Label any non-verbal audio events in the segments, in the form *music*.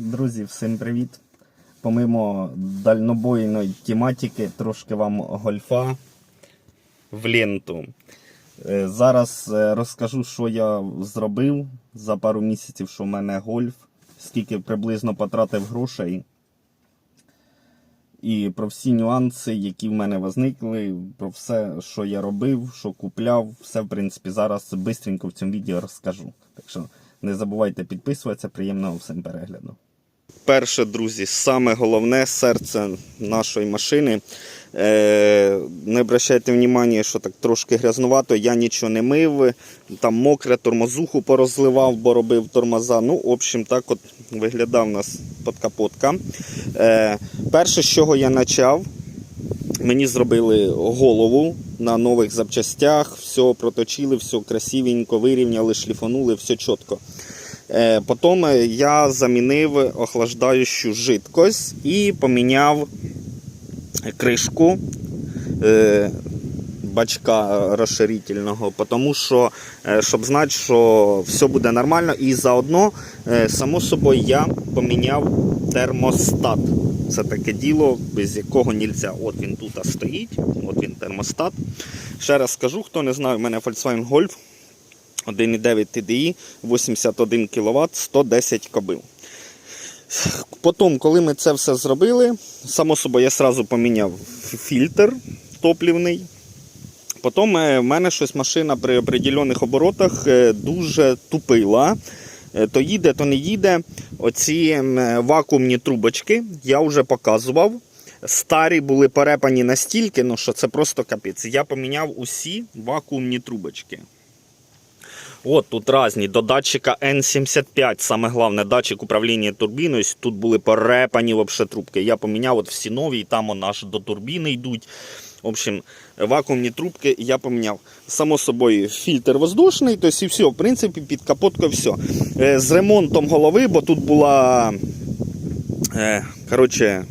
Друзі, всім привіт! Помимо дальнобойної тематики, трошки вам гольфа в ленту. Е, Зараз е, розкажу, що я зробив за пару місяців, що в мене гольф, скільки приблизно потратив грошей. І про всі нюанси, які в мене возникли, про все, що я робив, що купляв, все, в принципі, зараз швидко в цьому відео розкажу. Так що не забувайте підписуватися, приємного всім перегляду. Перше, друзі, саме головне серце нашої машини. Е, не обращайте внимання, що так трошки грязнувато, я нічого не мив, там мокре, тормозуху порозливав, бо робив тормоза. Ну, в общем, так от виглядав у нас подкапотка. Е, перше, з чого я почав, мені зробили голову на нових запчастях, все проточили, все красивенько, вирівняли, шліфанули, все чітко. Е, Потім я замінив охлаждаючу жидкость і поміняв кришку е, бачка розширительного, тому що, е, щоб знати, що все буде нормально. І заодно, само собою, я поміняв термостат. Це таке діло, без якого нельзя. От він тут стоїть, от він термостат. Ще раз скажу, хто не знає, у мене Volkswagen Golf 1,9 TDI, 81 кВт, 110 кобил. Потім, коли ми це все зробили, само собою я одразу поміняв фільтр топлівний. Потім е, в мене щось машина при определених оборотах е, дуже тупила. Е, То їде, то не їде. Оці вакуумні трубочки я вже показував. Старі були перепані настільки, ну, що це просто капець. Я поміняв усі вакуумні трубочки. От тут різні до датчика N75, саме головне датчик управління турбіною. Тут були перепані вообще трубки. Я поміняв от всі нові, і там аж до турбіни йдуть. В общем, вакуумні трубки я поміняв. Само собою, фільтр воздушний, тобто і все, в принципі, під капоткою все. Е, З ремонтом голови, бо тут була. Е, коротше,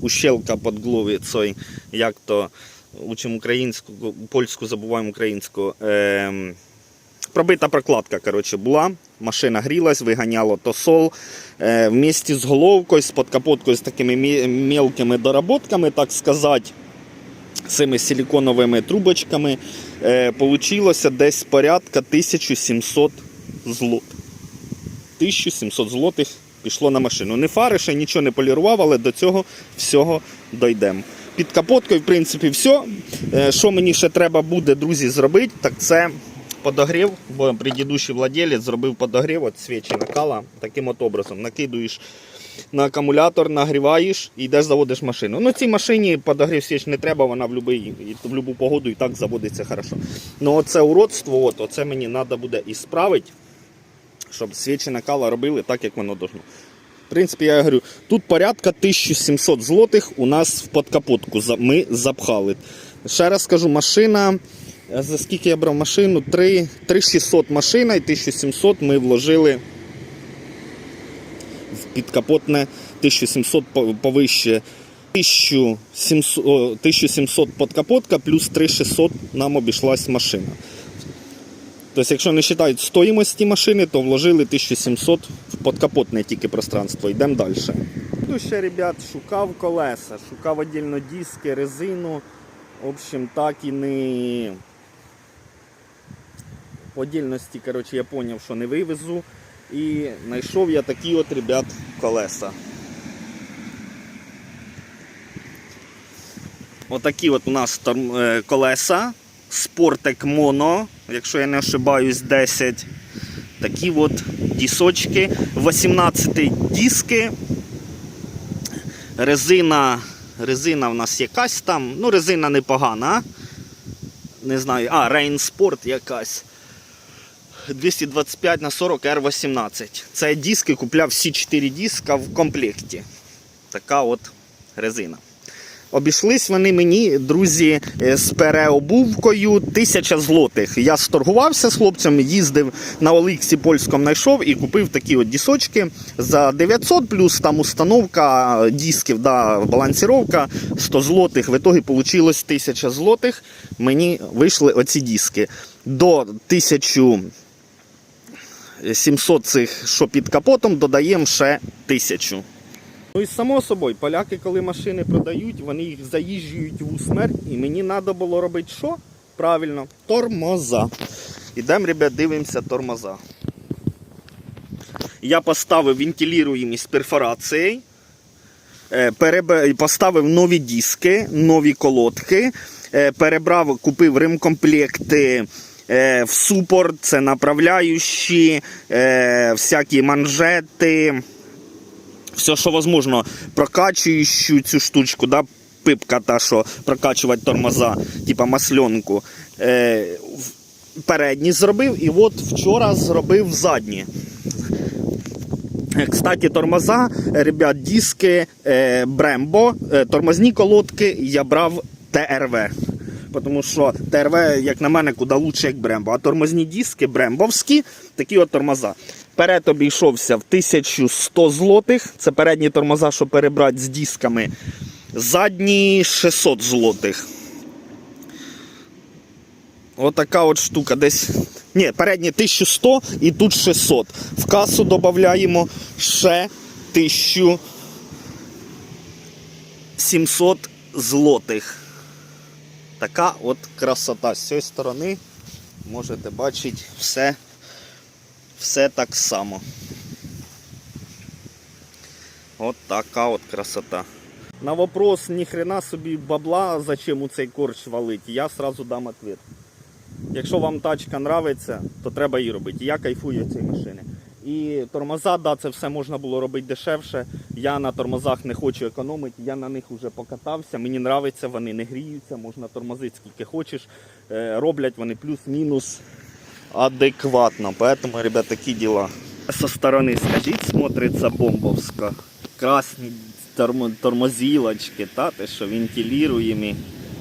ущелка під головицею, як то учимо українську, польську забуваємо українську. Ем, пробита прокладка коротше, була. Машина грілась, виганяло тосол. Е, вместе з головкою, з подкапоткою, з такими мелкими доработками, так сказати, цими силиконовими трубочками, е, получилося десь порядка 1700 злот. 1700 злотих пішло на машину. Не фари, нічого не полірував, але до цього всього дійдемо. Під капоткою, в принципі, все. Е, Що мені ще треба буде, друзі, зробити, так це подогрів, бо предыдущий владелець зробив подогрів від свічі накала таким от образом. Накидуєш на акумулятор, нагріваєш і йдеш заводиш машину. Ну, цій машині подогрів свіч не треба, вона в будь-яку погоду і так заводиться хорошо. Ну оце уродство, от, оце мені треба буде і справити, щоб свічі накала робили так, як воно должно. В принципі, я говорю, тут порядка 1700 злотих у нас в подкапотку ми запхали. Ще раз скажу, машина, за скільки я брав машину, 3, 3600 машина і 1700 ми вложили в підкапотне 1700 повище. 1700, 1700 подкапотка плюс 3600 нам обійшлась машина. Тобто, якщо не вважають стоїмості машини, то вложили 1700 в подкапотне тільки пространство. Йдемо далі. Ну ще, ребят, шукав колеса, шукав віддільно диски, резину. В общем, так і не. По отдільності, коротше, я зрозумів, що не вивезу. І знайшов я такі от, ребят, колеса. Отакі от у нас е, колеса. Спортек Моно, якщо я не ошибаюсь, 10. Такі от дісочки. 18 диски. Резина. Резина в нас якась там. Ну, резина непогана. Не знаю. А, Sport якась. 225 на 40 R18. Це диски купляв всі 4 диска в комплекті. Така от резина. Обійшлись вони мені, друзі, е, з переобувкою тисяча злотих. Я сторгувався з хлопцем, їздив на Оліксі польському знайшов і купив такі от дісочки за 900, плюс там установка дисків, да, балансіровка 100 злотих. В ітогі вийшло 1000 злотих. Мені вийшли оці диски. До 1000 700 цих, що під капотом, додаємо ще 1000. Ну і само собою, поляки, коли машини продають, вони їх заїжджують в усмерть, і мені треба було робити що? Правильно, тормоза. Ідемо, ребят, дивимося тормоза. Я поставив вентилюємість з перфорацією. Е, Поставив нові диски, нові колодки, е, перебрав, купив ремкомплекти в супорт, це направляючі, е, всякі манжети, все, що можливо, прокачуючу цю штучку, да, пипка та, що прокачувати тормоза, типа масленку. Е, передні зробив і от вчора зробив задні. Е, Кстати, тормоза, е, ребят, диски е, е, тормозні колодки я брав ТРВ. Тому що ТРВ, як на мене, куди лучше, як Brembo. А тормозні диски брембовські, такі от тормоза. Перед обійшовся в 1100 злотих. Це передні тормоза, щоб перебрати з дисками. Задні 600 злотих. Отака от штука десь. Ні, передні 1100 і тут 600. В касу додаємо ще 1700 злотих. Така от красота. З цієї сторони можете бачити все, все так само. От така от красота. На вопрос ніхрена собі бабла, зачем у цей корч валить, я сразу дам ответ. Якщо вам тачка нравиться, то треба її робити. Я кайфую цієї машини. І тормоза, да, це все можна було робити дешевше. Я на тормозах не хочу економити, я на них вже покатався. Мені нравиться, вони не гріються, можна тормозити скільки хочеш. Е, роблять вони плюс-мінус адекватно. Поэтому, ребят, такі діла. Со сторони, скажіть, смотриться бомбовсько. Красні тормо- тормозілочки, та те, що вентилюємі.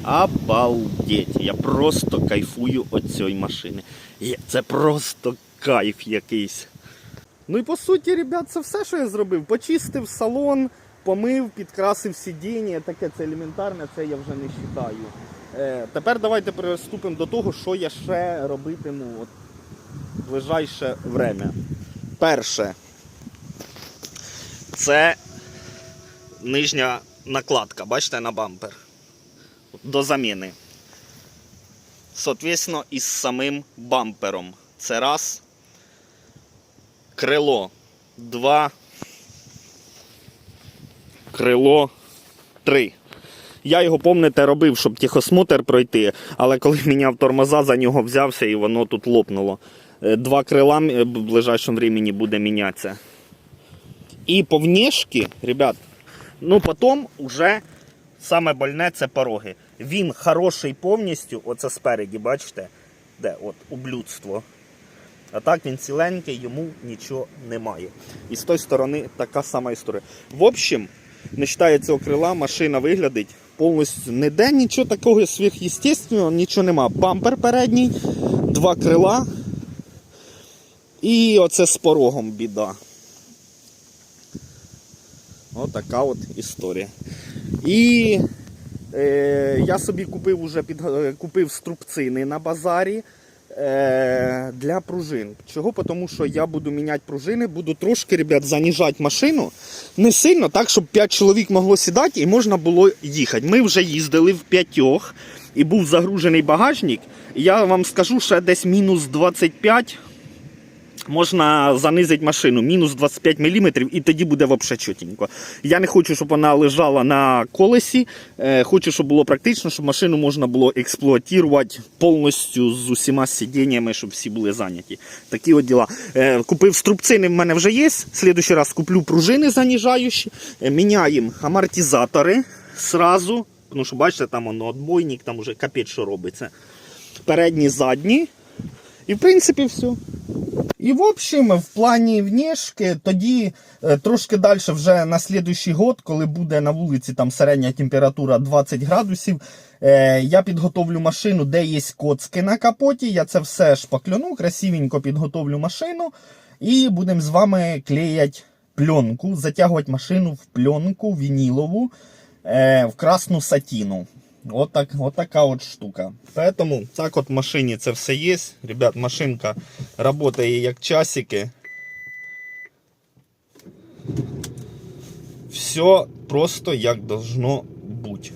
Обалдеть. Я просто кайфую від цієї машини. Це просто кайф якийсь. Ну і по суті, ребят, це все, що я зробив. Почистив салон, помив, підкрасив сидіння. Таке це елементарне, це я вже не вважаю. Е, тепер давайте приступимо до того, що я ще робитиму в ближайше время. Перше. Це нижня накладка, бачите, на бампер. До заміни. Соответственно, із самим бампером. Це раз. Крило. Два. Крило. Три. Я його, помните, робив, щоб тихосмотр пройти, але коли *laughs* міняв тормоза, за нього взявся і воно тут лопнуло. Е, Два крила е, в ближайшому времени буде мінятися. І по внешки, ребят, ну потім вже саме больне це пороги. Він хороший повністю, оце спереді, бачите, де от ублюдство. А так він ціленький, йому нічого немає. І з тої сторони така сама історія. В общем, не вважає цього крила, машина виглядить повністю ніде нічого такого сверхъестественного, нічого нема. Бампер передній, два крила. І оце з порогом біда. Отака от історія. І е, я собі купив уже під, е, купив струбцини на базарі для пружин. Чого? Тому що я буду міняти пружини, буду трошки, ребят, заніжати машину. Не сильно, так, щоб 5 чоловік могло сідати і можна було їхати. Ми вже їздили в п'ятьох і був загружений багажник. Я вам скажу, що десь мінус 25 можна занизити машину мінус 25 мм і тоді буде взагалі чотенько. Я не хочу, щоб вона лежала на колесі. Е, Хочу, щоб було практично, щоб машину можна було експлуатувати повністю з усіма сидіннями, щоб всі були зайняті. Такі от діла. Е, Купив струбцини, в мене вже є. Слідуючий раз куплю пружини заніжаючі, Е, міняємо амортизатори сразу. Тому що бачите, там воно отбойник, там уже капець, що робиться. Передні, задні. І в принципі все. І в общем, в плані внешки, тоді е, трошки далі, вже на слідуючий год, коли буде на вулиці там середня температура 20 градусів, е, я підготовлю машину, де є коцки на капоті. Я це все шпаклюну, красивенько підготовлю машину. І будемо з вами клеяти пленку, затягувати машину в пленку вінілову е, в красну сатіну. Вот, так, вот такая вот штука. Поэтому так вот в машине это все есть. Ребят, машинка работает как часики. Все просто як должно бути.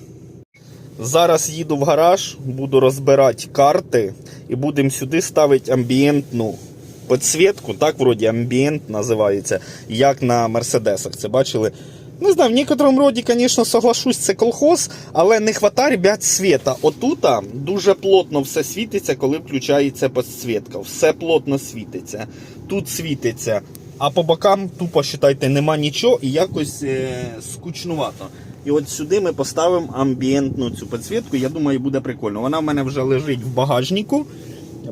Зараз їду в гараж, буду розбирати карти і будемо сюди ставити амбієнтну підсвітку. Так, вроді, амбієнт називається, як на мерседесах. Це бачили? Не знаю, в некоторому роді, звісно, соглашусь, це колхоз, але не хватає, ребят, світа. Отута дуже плотно все світиться, коли включається підсвітка. Все плотно світиться. Тут світиться. А по бокам, тупо считайте, нема нічого і якось е, скучнувато. І от сюди ми поставимо амбієнтну цю підсвітку. Я думаю, буде прикольно. Вона в мене вже лежить в багажнику.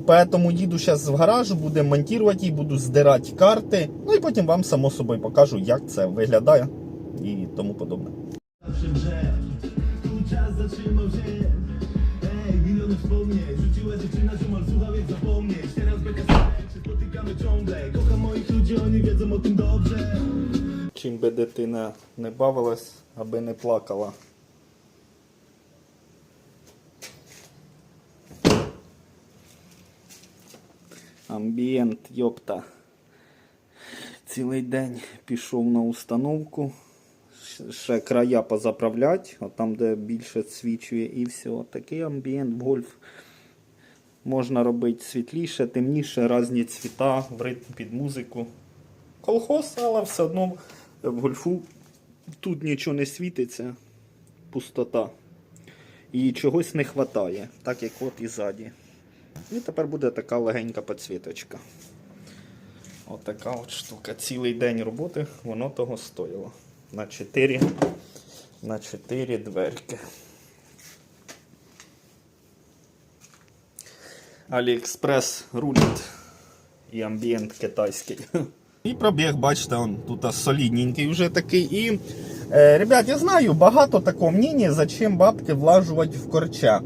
Поэтому їду зараз в гараж, будемо монтувати її, буду здирати карти. Ну і потім вам само собою покажу, як це виглядає і тому подобне. Чим би дитина не бавилась, аби не плакала. Амбієнт, йопта. Цілий день пішов на установку. Ще края позаправлять, от там, де більше свічує, і все. Такий амбієнт в гольф. Можна робити світліше, темніше, різні цвіта, в ритм під музику. Колхоз, але все одно в гольфу тут нічого не світиться, пустота. І чогось не вистачає, так як от і ззаді. І тепер буде така легенька підсвіточка. От от штука. Цілий день роботи, воно того стоїло. На 4, на 4 дверки. Аліекспрес рулить і амбієнт китайський. І пробіг, бачите, он тут солідненький вже такий. І, е, ребят, я знаю, багато такого мнення, зачем бабки влажувати в корча.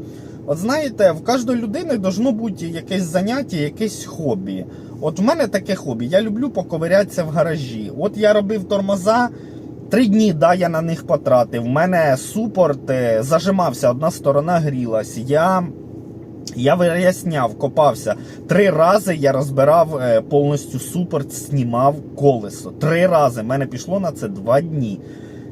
От знаєте, в кожної людини должно бути якесь заняття, якесь хобі. От в мене таке хобі. Я люблю поковирятися в гаражі. От я робив тормоза. Три дні да, я на них потратив. У мене супорт е, зажимався, одна сторона грілась. Я я виясняв, копався. Три рази я розбирав е, повністю супорт, знімав колесо. Три рази. Мене пішло на це два дні.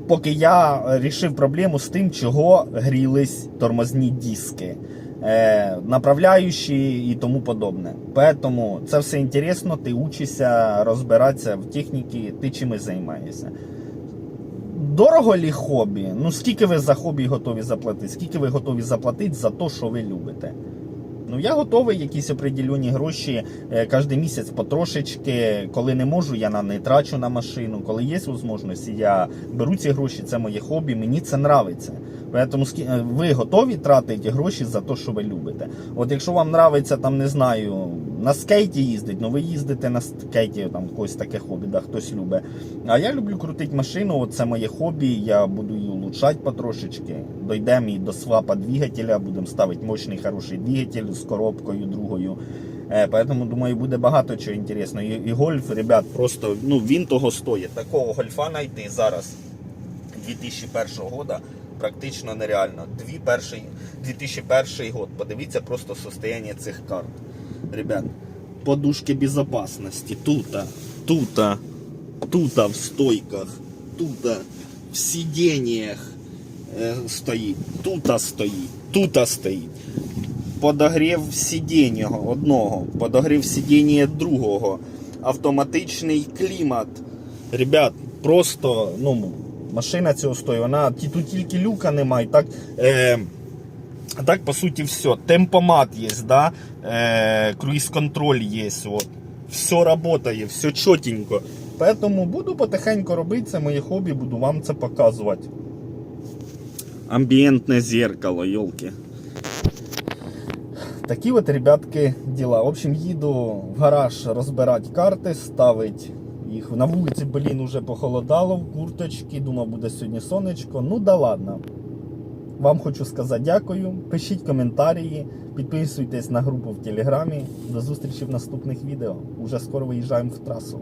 Поки я рішив проблему з тим, чого грілись тормозні диски, е, направляючі і тому подобне. Тому це все інтересно, ти учишся розбиратися в техніці, ти чимось займаєшся. Дорого лі хобі? Ну скільки ви за хобі готові заплатити? Скільки ви готові заплатити за те, що ви любите? Ну я готовий якісь определені гроші е, кожен місяць потрошечки. Коли не можу, я на не трачу на машину. Коли є можливість, я беру ці гроші. Це моє хобі. Мені це нравиться. Тому ви готові тратити гроші за те, що ви любите. От якщо вам нравиться там, не знаю, на скейті їздить, ну ви їздите на скейті, там когось таке хобі, да, хтось любить. А я люблю крутити машину, це моє хобі. Я буду її улучшати потрошечки. Дойдемо і до свапа двигателя, будемо ставити мощний хороший двигатель з коробкою другою. Е, Поэтому, думаю, буде багато чого інтересного. І, і гольф, ребят, просто ну, він того стоїть. Такого гольфа знайти зараз 2001 года практично нереально. Дві перший, 2001 год. Подивіться просто состояние цих карт. Ребят, подушки безопасности. Тута, тута, тута в стойках, тута в сиденьях е, стоїть, тута стоїть, тута стоїть. Подогрів сидіння одного, подогрів сидіння другого, автоматичний клімат. Ребят, просто ну, машина цього стоїть. Вона тут тільки люка немає. Так, е, а так, по суті, все. Темпомат є, да? е, круїз-контроль є. От. Все працює, все чотенько. Поэтому буду потихеньку робити це моє хобі, буду вам це показувати. Амбієнтне зеркало, йолки. Такі от, ребятки, діла. В общем, їду в гараж розбирати карти, ставить їх. На вулиці, блін, уже похолодало в курточки. Думав, буде сьогодні сонечко. Ну да ладно. Вам хочу сказати дякую. Пишіть коментарі, підписуйтесь на групу в Телеграмі. До зустрічі в наступних відео. Уже скоро виїжджаємо в трасу.